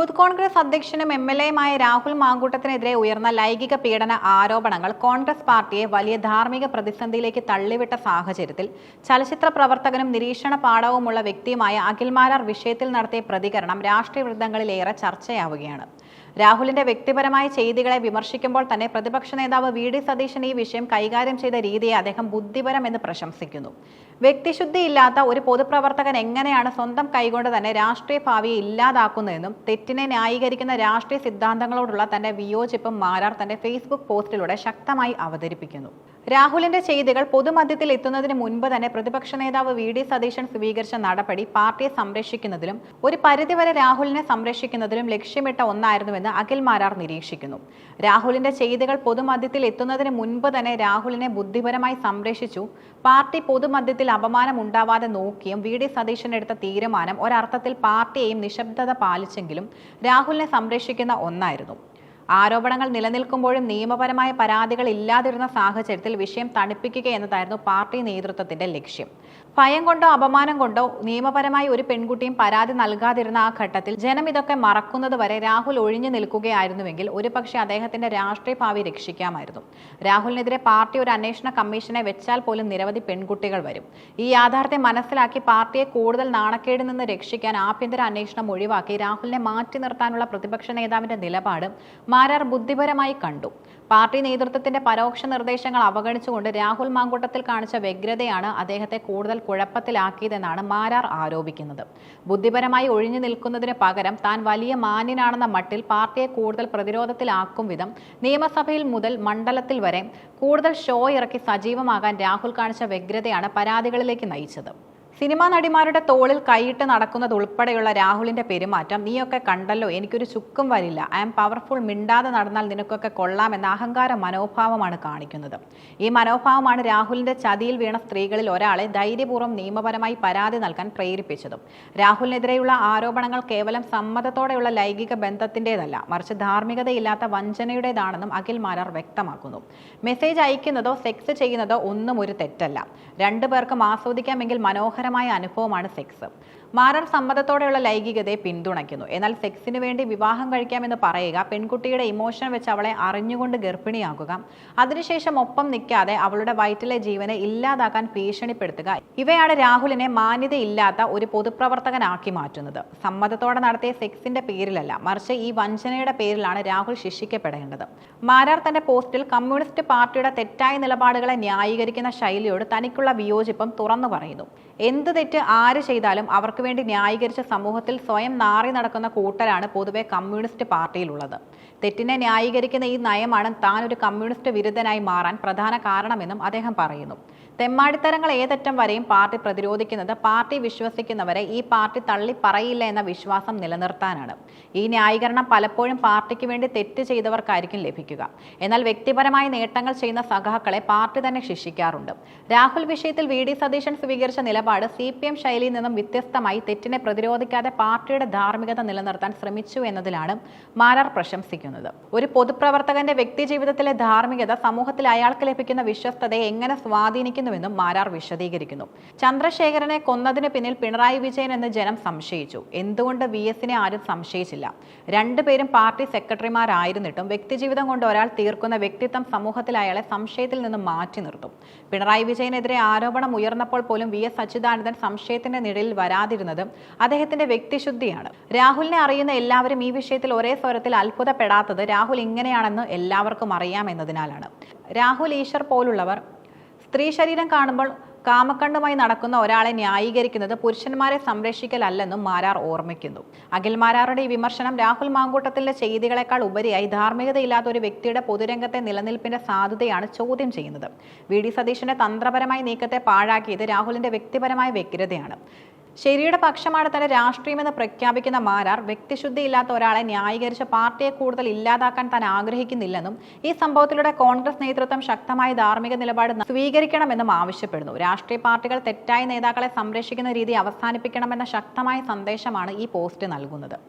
Youth Congress അധ്യക്ഷനും M L എയുമായ രാഹുൽ മാങ്കൂട്ടത്തിനെതിരെ ഉയർന്ന ലൈംഗിക പീഡന ആരോപണങ്ങൾ കോൺഗ്രസ് പാർട്ടിയെ വലിയ ധാർമ്മിക പ്രതിസന്ധിയിലേക്ക് തള്ളിവിട്ട സാഹചര്യത്തിൽ ചലച്ചിത്ര പ്രവർത്തകനും നിരീക്ഷണ പാഠവുമുള്ള വ്യക്തിയുമായ അഖിൽമാരാർ വിഷയത്തിൽ നടത്തിയ പ്രതികരണം രാഷ്ട്രീയ വൃത്തങ്ങളിലേറെ ചർച്ചയാവുകയാണ്. രാഹുലിന്റെ വ്യക്തിപരമായ ചെയ്തികളെ വിമർശിക്കുമ്പോൾ തന്നെ പ്രതിപക്ഷ നേതാവ് വി ഡി സതീശൻ ഈ വിഷയം കൈകാര്യം ചെയ്ത രീതിയെ അദ്ദേഹം ബുദ്ധിപരം എന്ന് പ്രശംസിക്കുന്നു. വ്യക്തിശുദ്ധിയില്ലാത്ത ഒരു പൊതുപ്രവർത്തകൻ എങ്ങനെയാണ് സ്വന്തം കൈകൊണ്ട് തന്നെ രാഷ്ട്രീയ ഭാവിയെ ഇല്ലാതാക്കുന്നതെന്നും തെറ്റിനെ ന്യായീകരിക്കുന്ന രാഷ്ട്രീയ സിദ്ധാന്തങ്ങളോടുള്ള തന്റെ വിയോജിപ്പും മാരാർ തന്റെ ഫേസ്ബുക്ക് പോസ്റ്റിലൂടെ ശക്തമായി അവതരിപ്പിക്കുന്നു. രാഹുലിന്റെ ചെയ്തികൾ പൊതുമധ്യത്തിൽ എത്തുന്നതിന് മുൻപ് തന്നെ പ്രതിപക്ഷ നേതാവ് വി ഡി സതീശൻ സ്വീകരിച്ച നടപടി പാർട്ടിയെ സംരക്ഷിക്കുന്നതിലും ഒരു പരിധിവരെ രാഹുലിനെ സംരക്ഷിക്കുന്നതിലും ലക്ഷ്യമിട്ട ഒന്നായിരുന്നുവെന്ന് അഖിൽ മാരാർ നിരീക്ഷിക്കുന്നു. രാഹുലിന്റെ ചെയ്തികൾ പൊതുമധ്യത്തിൽ എത്തുന്നതിന് മുൻപ് തന്നെ രാഹുലിനെ ബുദ്ധിപരമായി സംരക്ഷിച്ചു. പാർട്ടി പൊതുമധ്യത്തിൽ അപമാനം ഉണ്ടാവാതെ നോക്കിയും വി ഡി സതീശൻ എടുത്ത തീരുമാനം ഒരർത്ഥത്തിൽ പാർട്ടിയെയും നിശബ്ദത പാലിച്ചെങ്കിലും രാഹുലിനെ സംരക്ഷിക്കുന്ന ഒന്നായിരുന്നു. ആരോപണങ്ങൾ നിലനിൽക്കുമ്പോഴും നിയമപരമായ പരാതികൾ ഇല്ലാതിരുന്ന സാഹചര്യത്തിൽ വിഷയം തണുപ്പിക്കുക എന്നതായിരുന്നു പാർട്ടി നേതൃത്വത്തിന്റെ ലക്ഷ്യം. ഭയം കൊണ്ടോ അപമാനം കൊണ്ടോ നിയമപരമായി ഒരു പെൺകുട്ടിയും പരാതി നൽകാതിരുന്ന ആ ഘട്ടത്തിൽ ജനം ഇതൊക്കെ മറക്കുന്നത് വരെ രാഹുൽ ഒഴിഞ്ഞു നിൽക്കുകയായിരുന്നുവെങ്കിൽ ഒരുപക്ഷെ അദ്ദേഹത്തിന്റെ രാഷ്ട്രീയ ഭാവി രക്ഷിക്കാമായിരുന്നു. രാഹുലിനെതിരെ പാർട്ടി ഒരു അന്വേഷണ കമ്മീഷനെ വെച്ചാൽ പോലും നിരവധി പെൺകുട്ടികൾ വരും. ഈ യാഥാർത്ഥ്യം മനസ്സിലാക്കി പാർട്ടിയെ കൂടുതൽ നാണക്കേടിൽ നിന്ന് രക്ഷിക്കാൻ ആഭ്യന്തര അന്വേഷണം ഒഴിവാക്കി രാഹുലിനെ മാറ്റി നിർത്താനുള്ള പ്രതിപക്ഷ നേതാവിന്റെ നിലപാട് മാരാർ ബുദ്ധിപരമായി കണ്ടു. പാർട്ടി നേതൃത്വത്തിന്റെ പരോക്ഷ നിർദ്ദേശങ്ങൾ അവഗണിച്ചുകൊണ്ട് രാഹുൽ മാങ്കൂട്ടത്തിൽ കാണിച്ച വ്യഗ്രതയാണ് അദ്ദേഹത്തെ കൂടുതൽ കുഴപ്പത്തിലാക്കിയതെന്നാണ് മാരാർ ആരോപിക്കുന്നത്. ബുദ്ധിപരമായി ഒഴിഞ്ഞു നിൽക്കുന്നതിന് പകരം താൻ വലിയ മാന്യനാണെന്ന മട്ടിൽ പാർട്ടിയെ കൂടുതൽ പ്രതിരോധത്തിലാക്കും വിധം നിയമസഭയിൽ മുതൽ മണ്ഡലത്തിൽ വരെ കൂടുതൽ ഷോ ഇറക്കി സജീവമാകാൻ രാഹുൽ കാണിച്ച വ്യഗ്രതയാണ് പരാതികളിലേക്ക് നയിച്ചത്. സിനിമാ നടിമാരുടെ തോളിൽ കൈയിട്ട് നടക്കുന്നത് ഉൾപ്പെടെയുള്ള രാഹുലിന്റെ പെരുമാറ്റം നീയൊക്കെ കണ്ടല്ലോ എനിക്കൊരു ചുക്കും വരില്ല. ഐ എം പവർഫുൾ മിണ്ടാതെ നടന്നാൽ നിനക്കൊക്കെ കൊള്ളാം എന്ന അഹങ്കാര മനോഭാവമാണ് കാണിക്കുന്നത്. ഈ മനോഭാവമാണ് രാഹുലിന്റെ ചതിയിൽ വീണ സ്ത്രീകളിൽ ഒരാളെ ധൈര്യപൂർവം നിയമപരമായി പരാതി നൽകാൻ പ്രേരിപ്പിച്ചതും. രാഹുലിനെതിരെയുള്ള ആരോപണങ്ങൾ കേവലം സമ്മതത്തോടെയുള്ള ലൈംഗിക ബന്ധത്തിന്റെതല്ല മറിച്ച് ധാർമ്മികതയില്ലാത്ത വഞ്ചനയുടേതാണെന്നും അഖിൽ മാരാർ വ്യക്തമാക്കുന്നു. മെസ്സേജ് അയക്കുന്നതോ സെക്സ് ചെയ്യുന്നതോ ഒന്നും ഒരു തെറ്റല്ല. രണ്ടുപേർക്കും ആസ്വദിക്കാമെങ്കിൽ മനോഹരമായ അനുഭവമാണ് സെക്സ്. മാരാർ സമ്മതത്തോടെയുള്ള ലൈംഗികതയെ പിന്തുണയ്ക്കുന്നു. എന്നാൽ സെക്സിന് വേണ്ടി വിവാഹം കഴിക്കാമെന്ന് പറയുക പെൺകുട്ടിയുടെ ഇമോഷൻ വെച്ച് അവളെ അറിഞ്ഞുകൊണ്ട് ഗർഭിണിയാക്കുക അതിനുശേഷം ഒപ്പം നിൽക്കാതെ അവളുടെ വയറ്റിലെ ജീവനെ ഇല്ലാതാക്കാൻ ഭീഷണിപ്പെടുത്തുക ഇവയാണ് രാഹുലിനെ മാന്യതയില്ലാത്ത ഒരു പൊതുപ്രവർത്തകനാക്കി മാറ്റുന്നത്. സമ്മതത്തോടെ നടത്തിയ സെക്സിന്റെ പേരിലല്ല മറിച്ച് ഈ വഞ്ചനയുടെ പേരിലാണ് രാഹുൽ ശിക്ഷിക്കപ്പെടേണ്ടത്. മാരാർ തന്റെ പോസ്റ്റിൽ കമ്മ്യൂണിസ്റ്റ് പാർട്ടിയുടെ തെറ്റായ നിലപാടുകളെ ന്യായീകരിക്കുന്ന ശൈലിയോട് തനിക്കുള്ള വിയോജിപ്പം തുറന്നു പറയുന്നു. എന്ത് തെറ്റ് ആര് ചെയ്താലും അവർക്ക് വേണ്ടി ന്യായീകരിച്ച സമൂഹത്തിൽ സ്വയം നാറി നടക്കുന്ന കൂട്ടരാണ് പൊതുവെ കമ്മ്യൂണിസ്റ്റ് പാർട്ടിയിലുള്ളത്. തെറ്റിനെ ന്യായീകരിക്കുന്ന ഈ നയമാണ് താൻ ഒരു കമ്മ്യൂണിസ്റ്റ് വിരുദ്ധനായി മാറാൻ പ്രധാന കാരണമെന്നും അദ്ദേഹം പറയുന്നു. തെമ്മാടിത്തരങ്ങൾ ഏതറ്റം വരെയും പാർട്ടി പ്രതിരോധിക്കുന്നത് പാർട്ടി വിശ്വസിക്കുന്നവരെ ഈ പാർട്ടി തള്ളി പറയില്ല എന്ന വിശ്വാസം നിലനിർത്താനാണ്. ഈ ന്യായീകരണം പലപ്പോഴും പാർട്ടിക്ക് വേണ്ടി തെറ്റ് ചെയ്തവർക്കായിരിക്കും ലഭിക്കുക. എന്നാൽ വ്യക്തിപരമായ നേട്ടങ്ങൾ ചെയ്യുന്ന സഖാക്കളെ പാർട്ടി തന്നെ ശിക്ഷിക്കാറുണ്ട്. രാഹുൽ വിഷയത്തിൽ വി ഡി സതീശൻ സ്വീകരിച്ച നിലപാട് സി പി എം ശൈലിയിൽ നിന്നും വ്യത്യസ്തമായി തെറ്റിനെ പ്രതിരോധിക്കാതെ പാർട്ടിയുടെ ധാർമ്മികത നിലനിർത്താൻ ശ്രമിച്ചു എന്നതിലാണ് മാരാർ പ്രശംസിക്കുന്നത്. ഒരു പൊതുപ്രവർത്തകന്റെ വ്യക്തി ജീവിതത്തിലെ ധാർമ്മികത സമൂഹത്തിൽ അയാൾക്ക് ലഭിക്കുന്ന വിശ്വസ്തതയെ എങ്ങനെ സ്വാധീനിക്കുന്നുവെന്നും മാരാർ വിശദീകരിക്കുന്നു. ചന്ദ്രശേഖരനെ കൊന്നതിന് പിന്നിൽ പിണറായി വിജയൻ എന്ന് ജനം സംശയിച്ചു. എന്തുകൊണ്ട് വി എസിനെ ആരും സംശയിച്ചില്ല? രണ്ടുപേരും പാർട്ടി സെക്രട്ടറിമാരായിരുന്നിട്ടും വ്യക്തിജീവിതം കൊണ്ട് ഒരാൾ തീർക്കുന്ന വ്യക്തിത്വം സമൂഹത്തിൽ അയാളെ സംശയത്തിൽ നിന്ന് മാറ്റി നിർത്തും. പിണറായി വിജയനെതിരെ ആരോപണം ഉയർന്നപ്പോൾ പോലും വി എസ് അച്യുതാനന്ദൻ സംശയത്തിന്റെ നിഴലിൽ വരാതിരുന്നത് അദ്ദേഹത്തിന്റെ വ്യക്തിശുദ്ധിയാണ്. രാഹുലിനെ അറിയുന്ന എല്ലാവരും ഈ വിഷയത്തിൽ ഒരേ സ്വരത്തിൽ അത്ഭുതപ്പെടാത്തത് രാഹുൽ ഇങ്ങനെയാണെന്ന് എല്ലാവർക്കും അറിയാം എന്നതിനാലാണ്. രാഹുൽ ഈശ്വർ പോലുള്ളവർ സ്ത്രീ ശരീരം കാണുമ്പോൾ കാമക്കണ്ണുമായി നടക്കുന്ന ഒരാളെ ന്യായീകരിക്കുന്നത് പുരുഷന്മാരെ സംരക്ഷിക്കലല്ലെന്നും മാരാർ ഓർമ്മിക്കുന്നു. അഖിൽ മാരാറുടെ ഈ വിമർശനം രാഹുൽ മാങ്കൂട്ടത്തിന്റെ ചെയ്തികളെക്കാൾ ഉപരിയായി ധാർമ്മികതയില്ലാത്ത ഒരു വ്യക്തിയുടെ പൊതുരംഗത്തെ നിലനിൽപ്പിന്റെ സാധ്യതയാണ് ചോദ്യം ചെയ്യുന്നത്. വി. ഡി. സതീഷിന്റെ തന്ത്രപരമായ നീക്കത്തെ പാഴാക്കിയത് രാഹുലിന്റെ വ്യക്തിപരമായ വ്യഗ്രതയാണ്. ശരിയുടെ പക്ഷമാണ് തന്നെ രാഷ്ട്രീയമെന്ന് പ്രഖ്യാപിക്കുന്ന മാരാർ വ്യക്തിശുദ്ധി ഇല്ലാത്ത ഒരാളെ ന്യായീകരിച്ച് പാർട്ടിയെ കൂടുതൽ ഇല്ലാതാക്കാൻ താൻ ആഗ്രഹിക്കുന്നില്ലെന്നും ഈ സംഭവത്തിലൂടെ കോൺഗ്രസ് നേതൃത്വം ശക്തമായ ധാർമ്മിക നിലപാട് സ്വീകരിക്കണമെന്നും ആവശ്യപ്പെടുന്നു. രാഷ്ട്രീയ പാർട്ടികൾ തെറ്റായ നേതാക്കളെ സംരക്ഷിക്കുന്ന രീതി അവസാനിപ്പിക്കണമെന്ന ശക്തമായ സന്ദേശമാണ് ഈ പോസ്റ്റ് നൽകുന്നത്.